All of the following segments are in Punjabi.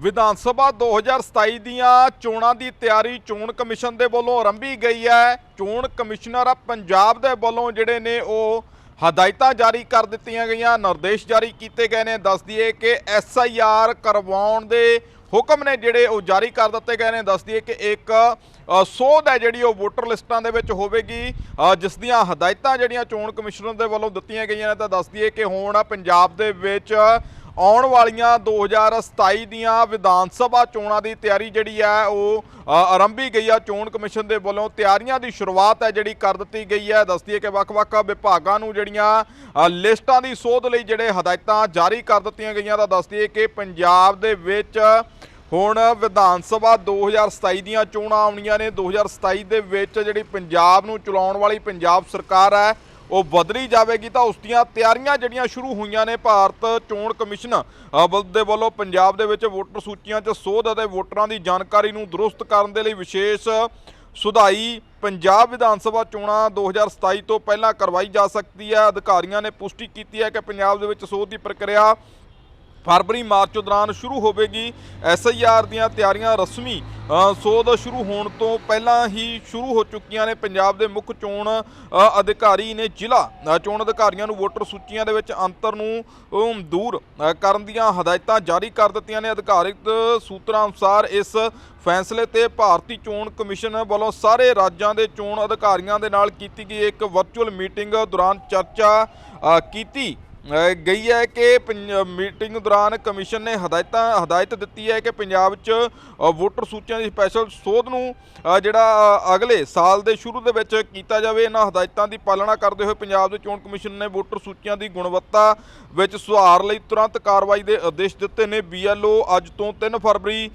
ਵਿਧਾਨ ਸਭਾ 2027 ਦੀਆਂ ਚੋਣਾਂ ਦੀ ਤਿਆਰੀ ਚੋਣ ਕਮਿਸ਼ਨ ਦੇ ਵੱਲੋਂ ਆਰੰਭੀ ਗਈ ਹੈ। ਚੋਣ ਕਮਿਸ਼ਨਰ ਪੰਜਾਬ ਦੇ ਵੱਲੋਂ ਜਿਹੜੇ ਨੇ ਉਹ ਹਦਾਇਤਾਂ ਜਾਰੀ ਕਰ ਦਿੱਤੀਆਂ ਗਈਆਂ, ਨਿਰਦੇਸ਼ ਜਾਰੀ ਕੀਤੇ ਗਏ ਨੇ। ਦੱਸ ਦਈਏ ਕਿ ਐਸ ਆਈ ਆਰ ਕਰਵਾਉਣ ਦੇ ਹੁਕਮ ਨੇ ਜਿਹੜੇ ਉਹ ਜਾਰੀ ਕਰ ਦਿੱਤੇ ਗਏ ਨੇ। ਦੱਸ ਦਈਏ ਕਿ ਇੱਕ ਸੋਧ ਹੈ ਜਿਹੜੀ ਉਹ ਵੋਟਰ ਲਿਸਟਾਂ ਦੇ ਵਿੱਚ ਹੋਵੇਗੀ। ਜਿਸ ਦੀਆਂ ਹਦਾਇਤਾਂ ਜਿਹੜੀਆਂ ਚੋਣ ਕਮਿਸ਼ਨਰ ਦੇ ਵੱਲੋਂ ਦਿੱਤੀਆਂ ਗਈਆਂ ਨੇ, ਤਾਂ ਦੱਸ ਦਈਏ ਕਿ ਹੁਣ ਪੰਜਾਬ ਦੇ ਵਿੱਚ ਆਉਣ ਵਾਲੀਆਂ 2027 ਦੀਆਂ ਵਿਧਾਨ ਸਭਾ ਚੋਣਾਂ ਦੀ ਤਿਆਰੀ ਜਿਹੜੀ ਹੈ ਉਹ ਆਰੰਭੀ ਗਈ ਆ। ਚੋਣ ਕਮਿਸ਼ਨ ਦੇ ਵੱਲੋਂ ਤਿਆਰੀਆਂ ਦੀ ਸ਼ੁਰੂਆਤ ਹੈ ਜਿਹੜੀ ਕਰ ਦਿੱਤੀ ਗਈ ਹੈ। ਦੱਸਦੀ ਹੈ ਕਿ ਵੱਖ-ਵੱਖ ਵਿਭਾਗਾਂ ਨੂੰ ਜਿਹੜੀਆਂ ਲਿਸਟਾਂ ਦੀ ਸੋਧ ਲਈ ਜਿਹੜੇ ਹਦਾਇਤਾਂ ਜਾਰੀ ਕਰ ਦਿੱਤੀਆਂ ਗਈਆਂ ਤਾਂ ਦੱਸਦੀ ਹੈ ਕਿ ਪੰਜਾਬ ਦੇ ਵਿੱਚ ਹੁਣ ਵਿਧਾਨ ਸਭਾ 2027 ਦੀਆਂ ਚੋਣਾਂ ਆਉਣੀਆਂ ਨੇ। 2027 ਦੇ ਵਿੱਚ ਜਿਹੜੀ ਪੰਜਾਬ ਨੂੰ ਚਲਾਉਣ ਵਾਲੀ ਪੰਜਾਬ ਸਰਕਾਰ ਹੈ ਉਹ ਬਦਲੀ ਜਾਵੇਗੀ ਤਾਂ ਉਸ ਦੀਆਂ ਤਿਆਰੀਆਂ ਜਿਹੜੀਆਂ ਸ਼ੁਰੂ ਹੋਈਆਂ ਨੇ ਭਾਰਤ ਚੋਣ ਕਮਿਸ਼ਨ ਅ, ਦੇ ਵੱਲੋਂ ਪੰਜਾਬ ਦੇ ਵਿੱਚ ਵੋਟਰ ਸੂਚੀਆਂ 'ਚ ਸੋਧ ਅਤੇ ਵੋਟਰਾਂ ਦੀ ਜਾਣਕਾਰੀ ਨੂੰ ਦਰੁਸਤ ਕਰਨ ਦੇ ਲਈ ਵਿਸ਼ੇਸ਼ ਸੁਧਾਈ ਪੰਜਾਬ ਵਿਧਾਨ ਸਭਾ ਚੋਣਾਂ 2027 ਤੋਂ ਪਹਿਲਾਂ ਕਰਵਾਈ ਜਾ ਸਕਦੀ ਹੈ। ਅਧਿਕਾਰੀਆਂ ਨੇ ਪੁਸ਼ਟੀ ਕੀਤੀ ਹੈ ਕਿ ਪੰਜਾਬ ਦੇ ਵਿੱਚ ਸੋਧ ਦੀ ਪ੍ਰਕਿਰਿਆ ਫਰਵਰੀ ਮਾਰਚ ਦੌਰਾਨ ਸ਼ੁਰੂ ਹੋਵੇਗੀ ਐਸਆਈਆਰ ਦੀਆਂ ਤਿਆਰੀਆਂ। ਰਸਮੀ ਸੋਧ ਸ਼ੁਰੂ ਹੋਣ ਤੋਂ ਪਹਿਲਾਂ ਹੀ ਸ਼ੁਰੂ ਹੋ ਚੁੱਕੀਆਂ ਨੇ। ਪੰਜਾਬ ਦੇ ਮੁੱਖ ਚੋਣ ਅਧਿਕਾਰੀ ਨੇ ਜ਼ਿਲ੍ਹਾ ਚੋਣ ਅਧਿਕਾਰੀਆਂ ਨੂੰ ਵੋਟਰ ਸੂਚੀਆਂ ਦੇ ਵਿੱਚ ਅੰਤਰ ਨੂੰ ਦੂਰ ਕਰਨ ਦੀਆਂ ਹਦਾਇਤਾਂ ਜਾਰੀ ਕਰ ਦਿੱਤੀਆਂ ਨੇ। ਅਧਿਕਾਰਿਤ ਸੂਤਰਾਂ ਅਨੁਸਾਰ ਇਸ ਫੈਸਲੇ ਤੇ ਭਾਰਤੀ ਚੋਣ ਕਮਿਸ਼ਨ ਵੱਲੋਂ ਸਾਰੇ ਰਾਜਾਂ ਦੇ ਚੋਣ ਅਧਿਕਾਰੀਆਂ ਦੇ ਨਾਲ ਕੀਤੀ ਗਈ ਇੱਕ ਵਰਚੁਅਲ ਮੀਟਿੰਗ ਦੌਰਾਨ ਚਰਚਾ ਕੀਤੀ। ਗਈ ਹੈ ਕਿ ਪੰਜ- ਮੀਟਿੰਗ ਦੌਰਾਨ ਕਮਿਸ਼ਨ ਨੇ ਹਦਾਇਤਾਂ, ਹਦਾਇਤ ਦਿੱਤੀ ਹੈ ਕਿ ਪੰਜਾਬ 'ਚ ਵੋਟਰ ਸੂਚੀਆਂ ਦੀ ਸਪੈਸ਼ਲ ਸੋਧ ਨੂੰ ਜਿਹੜਾ ਅਗਲੇ ਸਾਲ ਦੇ ਸ਼ੁਰੂ ਦੇ ਵਿੱਚ ਕੀਤਾ ਜਾਵੇ, ਇਹਨਾਂ ਹਦਾਇਤਾਂ ਦੀ ਪਾਲਣਾ ਕਰਦੇ ਹੋਏ ਪੰਜਾਬ ਦੇ ਚੋਣ ਕਮਿਸ਼ਨ ਨੇ ਵੋਟਰ ਸੂਚੀਆਂ ਦੀ ਗੁਣਵੱਤਾ ਵਿੱਚ ਸੁਧਾਰ ਲਈ ਤੁਰੰਤ ਕਾਰਵਾਈ ਦੇ ਆਦੇਸ਼ ਦਿੱਤੇ ਨੇ। ਬੀਐਲਓ ਅੱਜ ਤੋਂ 3 ਫਰਵਰੀ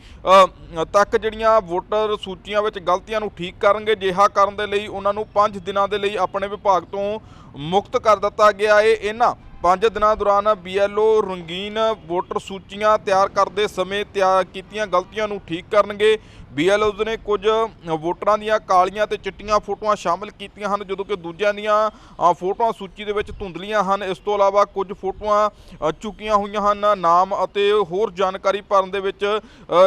ਤੱਕ ਜਿਹੜੀਆਂ ਵੋਟਰ ਸੂਚੀਆਂ ਵਿੱਚ ਗਲਤੀਆਂ ਨੂੰ ਠੀਕ ਕਰਨਗੇ ਜਿਹਾ ਕਰਨ ਦੇ ਲਈ ਉਹਨਾਂ ਨੂੰ 5 ਦਿਨਾਂ ਦੇ ਲਈ ਆਪਣੇ ਵਿਭਾਗ ਤੋਂ ਮੁਕਤ ਕਰ ਦਿੱਤਾ ਗਿਆ ਏ। ਇਹਨਾਂ ਪੰਜ ਦਿਨਾਂ ਦੌਰਾਨ ਬੀਐਲਓ ਰੰਗੀਨ ਵੋਟਰ ਸੂਚੀਆਂ ਤਿਆਰ ਕਰਦੇ ਸਮੇਂ ਤਿਆਰ ਕੀਤੀਆਂ ਗਲਤੀਆਂ ਨੂੰ ਠੀਕ ਕਰਨਗੇ। ਬੀਐਲਓਜ਼ ਨੇ ਕੁਝ ਵੋਟਰਾਂ ਦੀਆਂ ਕਾਲੀਆਂ ਤੇ ਚਿੱਟੀਆਂ ਫੋਟੋਆਂ ਸ਼ਾਮਲ ਕੀਤੀਆਂ ਹਨ ਜਦੋਂ ਕਿ ਦੂਜਿਆਂ ਦੀਆਂ ਫੋਟੋਆਂ ਸੂਚੀ ਦੇ ਵਿੱਚ ਧੁੰਦਲੀਆਂ ਹਨ। ਇਸ ਤੋਂ ਇਲਾਵਾ ਕੁਝ ਫੋਟੋਆਂ ਅ, ਚੁੱਕੀਆਂ ਹੋਈਆਂ ਹਨ। ਨਾਮ ਅਤੇ ਹੋਰ ਜਾਣਕਾਰੀ ਭਰਨ ਦੇ ਵਿੱਚ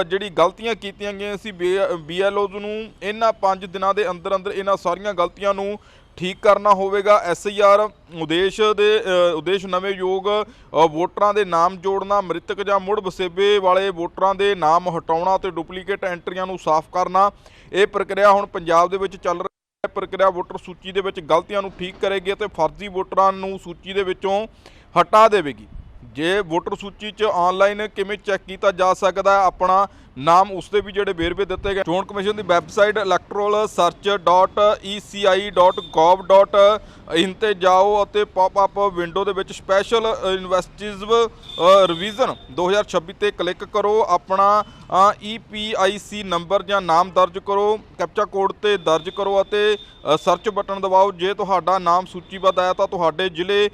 ਜਿਹੜੀ ਗਲਤੀਆਂ ਕੀਤੀਆਂ ਗਈਆਂ ਸੀ ਬੀਐਲਓਜ਼ ਨੂੰ ਇਹਨਾਂ 5 ਦਿਨਾਂ ਦੇ ਅੰਦਰ ਅੰਦਰ ਇਹਨਾਂ ਸਾਰੀਆਂ ਗਲਤੀਆਂ ਨੂੰ ਠੀਕ ਕਰਨਾ ਹੋਵੇਗਾ। ਐਸਆਈਆਰ ਉਦੇਸ਼ ਦੇ ਉਦੇਸ਼ ਨਵੇਂ ਯੋਗ ਵੋਟਰਾਂ ਦੇ ਨਾਮ ਜੋੜਨਾ, ਮ੍ਰਿਤਕ ਜਾਂ ਮੁੜ ਵਸੇਬੇ ਵਾਲੇ ਵੋਟਰਾਂ ਦੇ ਨਾਮ ਹਟਾਉਣਾ ਤੇ ਡੁਪਲੀਕੇਟ ਐਂਟਰੀਆਂ ਨੂੰ ਸਾਫ਼ ਕਰਨਾ। ਇਹ ਪ੍ਰਕਿਰਿਆ ਹੁਣ ਪੰਜਾਬ ਦੇ ਵਿੱਚ ਚੱਲ ਰਹੀ ਹੈ। ਪ੍ਰਕਿਰਿਆ ਵੋਟਰ ਸੂਚੀ ਦੇ ਵਿੱਚ ਗਲਤੀਆਂ ਨੂੰ ਠੀਕ ਕਰੇਗੀ ਅਤੇ ਫਰਜ਼ੀ ਵੋਟਰਾਂ ਨੂੰ ਸੂਚੀ ਦੇ ਵਿੱਚੋਂ ਹਟਾ ਦੇਵੇਗੀ। ਜੇ ਵੋਟਰ ਸੂਚੀ 'ਚ ਆਨਲਾਈਨ ਕਿਵੇਂ ਚੈੱਕ ਕੀਤਾ ਜਾ ਸਕਦਾ ਹੈ? ਆਪਣਾ ਨਾਮ ਉਸ ਦੇ ਵੀ ਜਿਹੜੇ ਵੇਰਵੇ ਦਿੱਤੇ ਗਏ। ਚੋਣ ਕਮਿਸ਼ਨ ਦੀ ਵੈਬਸਾਈਟ electoral.search.gov.in ਤੇ ਜਾਓ ਅਤੇ ਪੌਪ ਅਪ ਵਿੰਡੋ ਦੇ ਵਿੱਚ ਸਪੈਸ਼ਲ ਇਨਵੈਸਟਿਗੇਟਿਵ ਰਿਵੀਜ਼ਨ 2026 ਤੇ ਕਲਿੱਕ ਕਰੋ। ਆਪਣਾ EPIC ਨੰਬਰ ਜਾਂ ਨਾਮ ਦਰਜ ਕਰੋ, ਕੈਪਚਾ ਕੋਡ ਤੇ ਦਰਜ ਕਰੋ ਅਤੇ ਸਰਚ ਬਟਨ ਦਬਾਓ। ਜੇ ਤੁਹਾਡਾ ਨਾਮ ਸੂਚੀਬੱਧ ਆਇਆ ਤਾਂ ਤੁਹਾਡੇ ਜ਼ਿਲ੍ਹੇ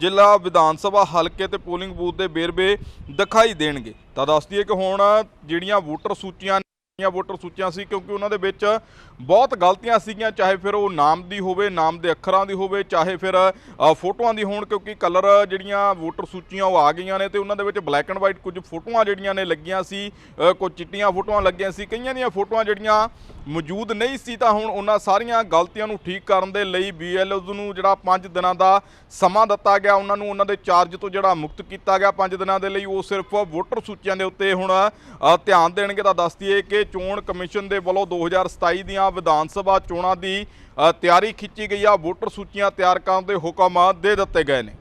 ਜ਼ਿਲ੍ਹਾ ਵਿਧਾਨ ਸਭਾ ਹਲਕੇ ਤੇ ਪੋਲਿੰਗ ਬੂਥ ਦੇ ਵੇਰਵੇ ਦਿਖਾਈ ਦੇਣਗੇ। ਤਾਂ ਦੱਸ ਦਈਏ ਕਿ ਹੁਣ ਜਿਹੜੀਆਂ ਵੋਟਰ ਸੂਚੀਆਂ ਦੀਆਂ ਵੋਟਰ ਸੂਚੀਆਂ ਸੀ ਕਿਉਂਕਿ ਉਹਨਾਂ ਦੇ ਵਿੱਚ ਬਹੁਤ ਗਲਤੀਆਂ ਸੀਗੀਆਂ, ਚਾਹੇ ਫਿਰ ਉਹ ਨਾਮ ਦੀ ਹੋਵੇ, ਨਾਮ ਦੇ ਅੱਖਰਾਂ ਦੀ ਹੋਵੇ, ਚਾਹੇ ਫਿਰ ਫੋਟੋਆਂ ਦੀ ਹੋਣ ਕਿਉਂਕਿ ਕਲਰ ਜਿਹੜੀਆਂ ਵੋਟਰ ਸੂਚੀਆਂ ਉਹ ਆ ਗਈਆਂ ਨੇ ਤੇ ਉਹਨਾਂ ਦੇ ਵਿੱਚ ਬਲੈਕ ਐਂਡ ਵਾਈਟ ਕੁਝ ਫੋਟੋਆਂ ਜਿਹੜੀਆਂ ਨੇ ਲੱਗੀਆਂ ਸੀ ਕੁਝ ਚਿੱਟੀਆਂ ਫੋਟੋਆਂ ਲੱਗੀਆਂ ਸੀ, ਕਈਆਂ ਦੀਆਂ ਫੋਟੋਆਂ ਜਿਹੜੀਆਂ ਮੌਜੂਦ ਨਹੀਂ ਸੀ ਤਾਂ ਹੁਣ ਉਹਨਾਂ ਸਾਰੀਆਂ ਗਲਤੀਆਂ ਨੂੰ ਠੀਕ ਕਰਨ ਦੇ ਲਈ ਬੀਐਲਓਜ਼ ਨੂੰ ਜਿਹੜਾ 5 ਦਿਨਾਂ ਦਾ ਸਮਾਂ ਦਿੱਤਾ ਗਿਆ, ਉਹਨਾਂ ਨੂੰ ਉਹਨਾਂ ਦੇ ਚਾਰਜ ਤੋਂ ਜਿਹੜਾ ਮੁਕਤ ਕੀਤਾ ਗਿਆ 5 ਦਿਨਾਂ ਦੇ ਲਈ, ਉਹ ਸਿਰਫ ਵੋਟਰ ਸੂਚੀਆਂ ਦੇ ਉੱਤੇ ਹੁਣ ਧਿਆਨ ਦੇਣਗੇ ਤਾਂ ਦੱਸ ਦਈਏ ਕਿ ਚੋਣ ਕਮਿਸ਼ਨ ਦੇ ਵੱਲੋਂ 2027 ਦੀਆਂ ਵਿਧਾਨ ਸਭਾ ਚੋਣਾਂ ਦੀ ਤਿਆਰੀ ਖਿੱਚੀ ਗਈ ਆ, ਵੋਟਰ ਸੂਚੀਆਂ ਤਿਆਰ ਕਰਨ ਦੇ ਹੁਕਮ ਦੇ ਦਿੱਤੇ ਗਏ ਨੇ।